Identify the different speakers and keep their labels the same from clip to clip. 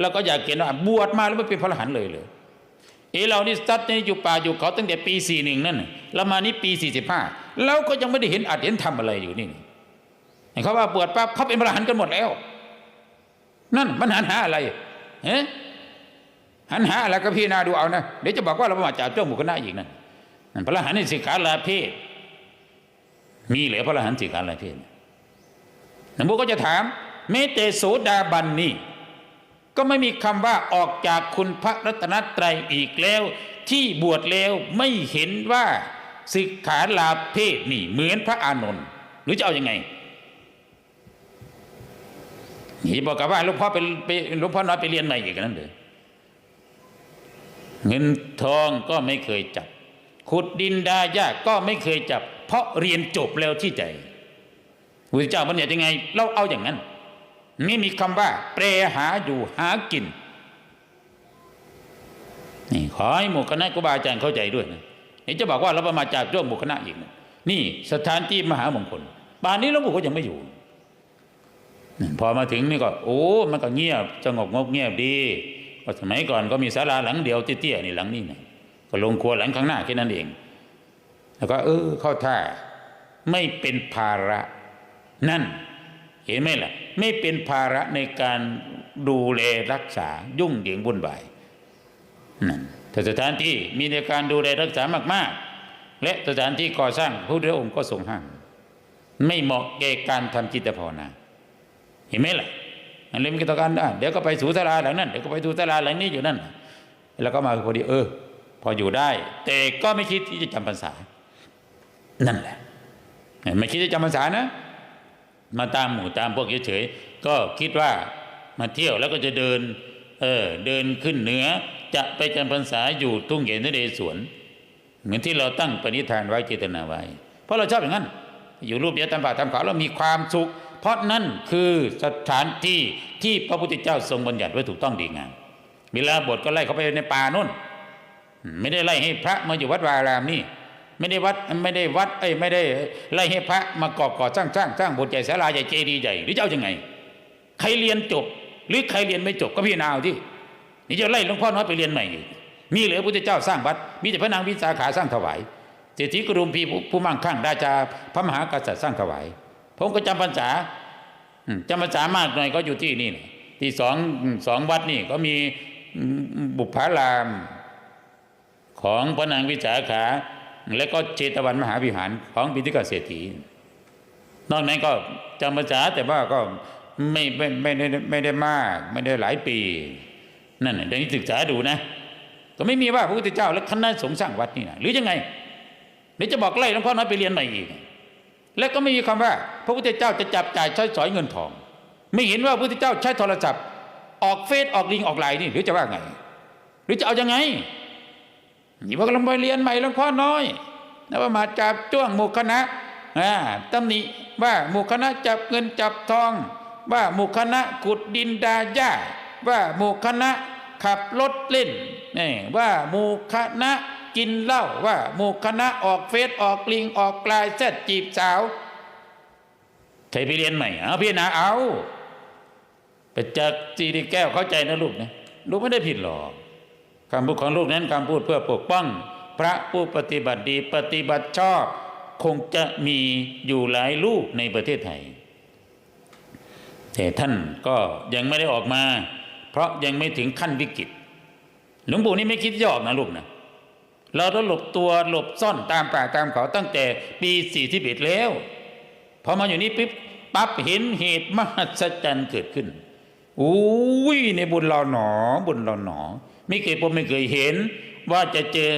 Speaker 1: เราก็อยากเห็นว่าบวชมาแล้วไม่เป็นพระอรหันต์เลยเลยเอเรานี่ซัดนี่อยู่ป่าอยู่เขาตั้งแต่ปีสี่หนึ่งนั่นน่ะแล้วมานี่ปีสี่สิบห้าเราก็ยังไม่ได้เห็นอาจเห็นทำอะไรอยู่นี่เห็นเขาว่าบวชปั๊บเขาเป็นพระอรหันต์กันหมดแล้ว นั่นมันหันหาอะไรเฮ้หันหาอะไรก็พี่นาดูเอานะเดี๋ยวจะบอกว่าเราประมาจากเจ้าหมู่คณะอีกนั่นนั่นพระอรหันต์ในสิกขาลาเพศมีเหลือพระอรหันต์สิกขาลาเพศหลวงพ่อก็จะถามเมเตโสดาบันนี่ ก็ไม่มีคำว่าออกจากคุณพระรัตนตรัยอีกแล้ว ที่บวชแล้วไม่เห็นว่าสิกขาลาเพศนี่เหมือนพระอานนท์หรือจะเอาอยัางไงนี่บอกกับว่าหลวงพ่อไปไปหลวงพ่อน้อยไปเรียนใหม่อีกนั่นเลยเงินทองก็ไม่เคยจับ ขุดดินดายากก็ไม่เคยจับ เพราะเรียนจบแล้วที่ใจพระเจ้าบัญญัติยังไง เราเอาอย่างนั้น ไม่มีคำว่าแปรหาอยู่หากิน นี่ขอให้หมู่คณะครูบาอาจารย์เข้าใจด้วยนะเห็นจะบอกว่าเราประมาจากร่วมหมู่คณะอีกนะนี่สถานที่มหามงคลป่านนี้หลวงปู่ก็ยังไม่อยู่พอมาถึงนี่ก็โอ้มันก็เงียบสงบงบเงียบดีว่าสมัยก่อนก็มีศาลาหลังเดียวเตี้ยๆนี่หลังนี้นะก็ลงครัวหลังข้างหน้าแค่นั้นเอง แล้วก็เออเข้าท่าไม่เป็นภาระนั่น เห็นไหมล่ะ ไม่เป็นภาระในการดูแลรักษายุ่งเหยิงบุญบายนั่นแต่สถานที่มีในการดูแลรักษามาก ๆ และสถานที่ก่อสร้างพระพุทธองค์ก็ทรงห้ามไม่เหมาะแก่การทำจิตภาวนา เห็นไหมล่ะอันนี้มันก็ต้องการได้เดี๋ยวก็ไปสู่ศาลาหลังนั้นเดี๋ยวก็ไปสู่ศาลาหลังนี้อยู่นั่นแล้วก็มาพอดีเออ พออยู่ได้ แต่ก็ไม่คิดที่จะจำพรรษา นั่นแหละไม่คิดจะจำพรรษานะ มาตามหมู่ตามพวกเฉยๆก็คิดว่ามาเที่ยวแล้วก็จะเดินเออเดินขึ้นเหนือจะไปจำพรรษาอยู่ทุ่งเหยนนเรศวรเหมือนที่เราตั้งปณิธานไว้เจตนาไว้ เพราะเราชอบอย่างนั้น อยู่รูปเดียวตามป่าตามเขาเรามีความสุข เพราะนั่นคือสถานที่ที่พระพุทธเจ้าทรงบัญญัติไว้ถูกต้องดีงามเวลาบทก็ไล่เขาไปในป่านู่น ไม่ได้ไล่ให้พระมาอยู่วัดวารามนี่ ไม่ได้วัดไม่ได้วัดเอ้ยไม่ได้ไล่ให้พระมาก่อก่อสร้างสร้างสร้างโบสถ์ใหญ่ศาลาใหญ่เจดีย์ใหญ่หรือจะเอายังไง ใครเรียนจบ หรือใครเรียนไม่จบก็พี่นาวที่นี่จะไล่หลวงพ่อน้อยไปเรียนใหม่อีกมีเหลือพุทธเจ้าสร้างวัด มีแต่พระนางวิสาขาสร้างถวายเศรษฐีกรุมพีผู้มั่งคั่งราชาพระมหากษัตริย์สร้างถวาย ผมก็จำพรรษาจำพรรษามากหน่อยก็อยู่ที่นี่ที่สองสองวัดนี่ก็มีบุพารามของพระนางวิสาขา และก็เจตวันมหาวิหารของปิติกาเศรษฐี นอกนั้นก็จำภาษาแต่ว่าก็ไม่ไม่ไม่ได้ไม่ได้มากไม่ได้หลายปี นั่นน่เดี๋ยวนี้ศึกษาดูนะก็ไม่มีว่าพระพุทธเจ้าและคณะสงฆ์สร้างวัดนี่นะหรือยังไงเดี๋ยวจะบอกไล่หลวงพ่อน้อยไปเรียนใหม่อีก และก็ไม่มีคำว่า พระพุทธเจ้าจะจับจ่ายใช้สอยเงินทอง ไม่เห็นว่าพระพุทธเจ้าใช้โทรศัพท์ ออกเฟซออกลิงออกไลน์นี่หรือจะว่าไง หรือจะเอายังไง นี่ว่าเราไปเรียนใหม่หลวงพ่อน้อยนะว่ามาจับจ้วงหมู่คณะอ่าตำหนิว่าหมู่คณะจับเงินจับทอง ว่าหมู่คณะขุดดินดาหญ้าว่าหมู่คณะขับรถเล่นนี่ว่าหมู่คณะกินเหล้าว่าหมู่คณะออกเฟซออกลิงออกกลายเซตจีบสาวใครไปเรียนใหม่เอาพี่นาเอาไปจากจีดีแก้วเข้าใจนะลูกนะลูกไม่ได้ผิดหรอก คำพูดของลูกนั้นคำพูดเพื่อปกป้อง พระผู้ปฏิบัติดีปฏิบัติชอบ คงจะมีอยู่หลายลูกในประเทศไทย แต่ท่านก็ยังไม่ได้ออกมา เพราะยังไม่ถึงขั้นวิกฤตหลวงปู่นี่ไม่คิดจะออกนะลูกนะเราต้องหลบตัวหลบซ่อนตามป่าตามเขาตั้งแต่ปีสี่ที่เอ็ดแล้วพอมาอยู่นี่ปิ๊บปั๊บเห็นเหตุมหัศจรรย์เกิดขึ้นอุ้ยในบุญเราหนอบุญเราหนอ ไม่เคยพบไม่เคยเห็น ว่าจะเจอ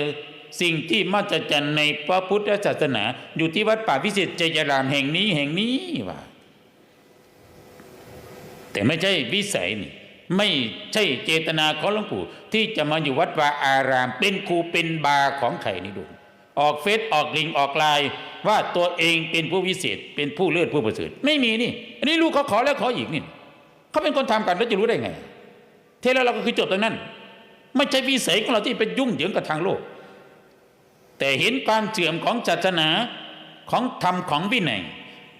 Speaker 1: สิ่งที่มหัศจรรย์ในพระพุทธศาสนา อยู่ที่วัดป่าพิเศษเจยรามแห่งนี้แห่งนี้ว่าแต่ไม่ใช่วิสัยนี่ไม่ใช่เจตนาของหลวงปู่ที่จะมาอยู่วัดวาอาราม เป็นครูเป็นบาของไข่นี่ดูออกเฟซออกลิงออกไลน์ว่าตัวเองเป็นผู้วิเศษ เป็นผู้เลือดผู้ประเสริฐไม่มีนี่ อันนี้ลูกเขาขอแล้วขออีกนี่เขาเป็นคนทำกันแล้วจะรู้ได้ไง เทแล้วเราก็คือจบตรงนั้น ไม่ใช่วิสัยของเราที่ไปยุ่งเหยิงกับทางโลก แต่เห็นการเสื่อมของศาสนาของธรรมของวินัย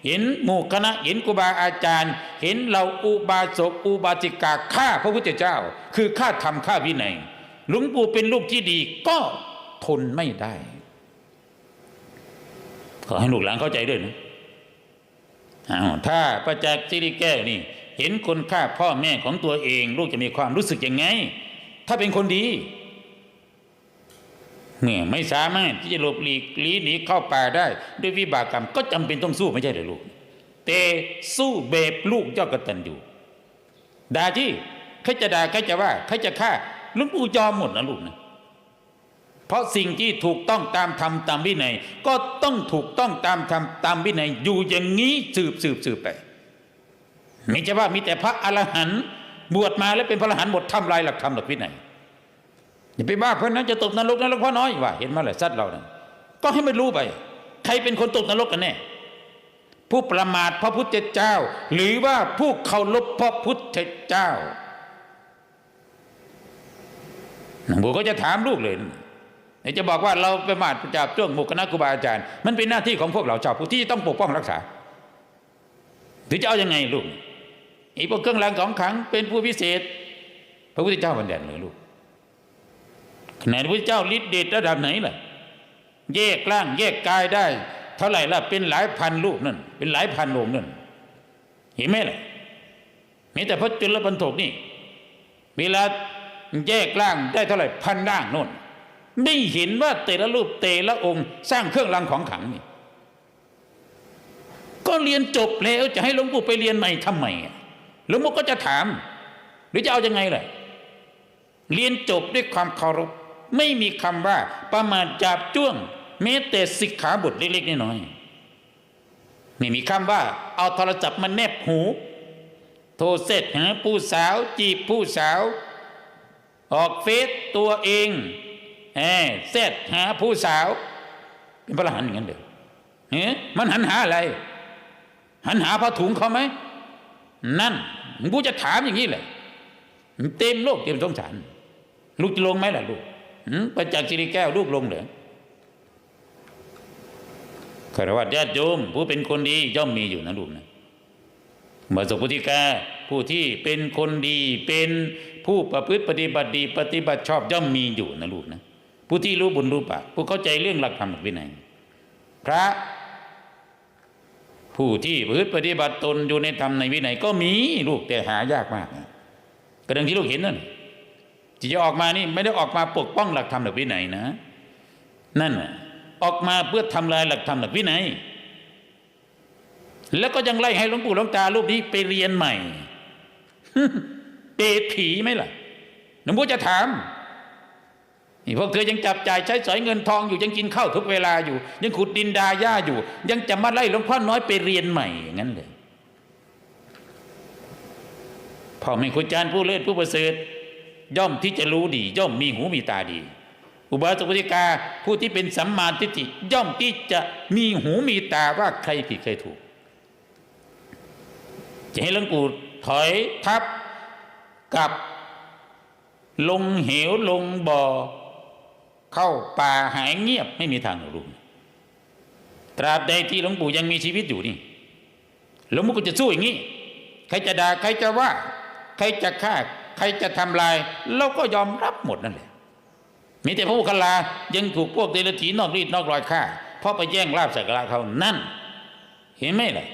Speaker 1: เห็นหมู่คณะเห็นครูบาอาจารย์ เห็นเราอุบาสกอุบาสิกาฆ่าพระพุทธเจ้า คือฆ่าธรรมฆ่าวินัยหลวงปู่เป็นลูกที่ดีก็ทนไม่ได้ขอให้ลูกหลานเข้าใจด้วยนะอ้าวถ้าประจักษ์สิริแก้นี่ เห็นคนฆ่าพ่อแม่ของตัวเอง ลูกจะมีความรู้สึกยังไง ถ้าเป็นคนดีเมื่อไม่สามารถที่จะหลบหลีกหลีหนีเข้าป่าได้ ด้วยวิบากกรรมก็จำเป็นต้องสู้ไม่ใช่หรือลูกแต่สู้แบบลูกยอดกตัญญูด่าที่ใครจะด่าใครจะว่าใครจะฆ่าลุงปู่ยอมหมดนะลูกนะเพราะสิ่งที่ถูกต้องตามธรรมตามวินัย ก็ต้องถูกต้องตามธรรมตามวินัยอยู่อย่างนี้สืบสืบสืบไปไม่ใช่ว่ามีแต่พระอรหันต์ บวชมาแล้วเป็นพระอรหันต์หมดทำลายหลักธรรมหลักวินัยอย่าไปบ้าเพื่อนนั้นจะตกนรกนรกพ่อน้อยว่า เห็นไหมาแหละสัตว์เรานะก็ให้มันรู้ไป ใครเป็นคนตกนรกกันแน่ผู้ประมาทพระพุทธเจ้า หรือว่าผู้เคารพพระพุทธเจ้าหลวงปู่ก็จะถามลูกเลยจะบอกว่าเราไปมาทจับจ้วงหมู่คณะครูบาอาจารย์ มันเป็นหน้าที่ของพวกเราชาวพุทธที่ต้องปกป้องรักษาหรือจะเอายังไงลูก ไอ้พวกเครื่องรางของขังเป็นผู้พิเศษ พระพุทธเจ้าบัญญัติเลยลูกขนาดพระพุทธเจ้าฤทธิ์เดชระดับไหนล่ะ แยกร่างแยกกายได้ เท่าไหร่ล่ะ เป็นหลายพันรูปนั่น เป็นหลายพันองค์นั่น เห็นไหมล่ะมีแต่พระจุลปันถกนี่ เวลาแยกร่างได้เท่าไหร่พันร่างโน่นได้เห็นว่าแต่ละรูปแต่ละองค์ สร้างเครื่องรางของขังนี่ ก็เรียนจบแล้วจะให้หลวงปู่ไปเรียนใหม่ทำไมอะ หลวงปู่ก็จะถาม หรือจะเอายังไงล่ะเรียนจบด้วยความเคารพ ไม่มีคำว่าประมาทจับจ้วงแม้แต่สิกขาบทเล็กๆน้อยๆไม่มีคำว่า เอาโทรศัพท์มาแนบหู โทรเสร็จหาผู้สาว จีบผู้สาว ออกเฟซตัวเองแอบเสร็จหาผู้สาว เป็นพระอรหันอย่างนั้นเลยเฮ้มันหันหาอะไร หันหาผ้าถุงเขาไหมนั่น กูจะถามอย่างนี้แหละเต็มโลกเต็มสงสารลูกจะลงไหมล่ะลูกประจักษ์สิริแก้วลูกลงเหรอคารวะญาติโยมผู้เป็นคนดีย่อมมีอยู่นะลูกนะมาสุพุทธิกาผู้ที่เป็นคนดีเป็นผู้ประพฤติปฏิบัติดี ปฏิบัติชอบย่อมมีอยู่นะลูกนะผู้ที่รู้บุญรู้บาปผู้เข้าใจเรื่องหลักธรรมหลักวินัยพระ ผู้ที่พฤติปฏิบัติตนอยู่ในธรรมในวินัยก็มีลูกแต่หายากมากนะกระดังที่ลูกเห็นนั่นที่จะออกมานี่ไม่ได้ออกมาปกป้องหลักธรรมหลักวินัยนะ นั่นนะออกมาเพื่อทำลายหลักธรรมหลักวินัย แล้วก็ยังไล่ให้หลวงปู่หลวงตารูปนี้ไปเรียนใหม่เปรตผีไหมล่ะหลวงปู่จะถาม นี่พวกเธอยังจับจ่ายใช้สอยเงินทองอยู่ยังกินข้าวทุกเวลาอยู่ ยังขุดดินดาหญ้าอยู่ ยังจะมาไล่หลวงพ่อน้อยไปเรียนใหม่อย่างนั้นเลยพ่อแม่ครูอาจารย์ผู้เลิศผู้ประเสริฐย่อมที่จะรู้ดี ย่อมมีหูมีตาดี อุบาสกอุบาสิกาผู้ที่เป็นสัมมาทิฏฐิย่อมที่จะมีหูมีตาว่าใครผิดใครถูก จะให้หลวงปู่ถอยทับกับลงเหวลงบ่อ เข้าป่าหายเงียบไม่มีทางหรอกลูกตราบใดที่หลวงปู่ยังมีชีวิตอยู่นี่หลวงปู่ก็จะสู้อย่างนี้ใครจะด่าใครจะว่า ใครจะฆ่า ใครจะทำลายเราก็ยอมรับหมดนั่นแหละมีแต่พระอุคลายังถูกพวกเดรัจฉีนอกรีดนอกรอยฆ่าเพราะไปแย่งลาบสักการะเขานั่น เห็นไหมล่ะ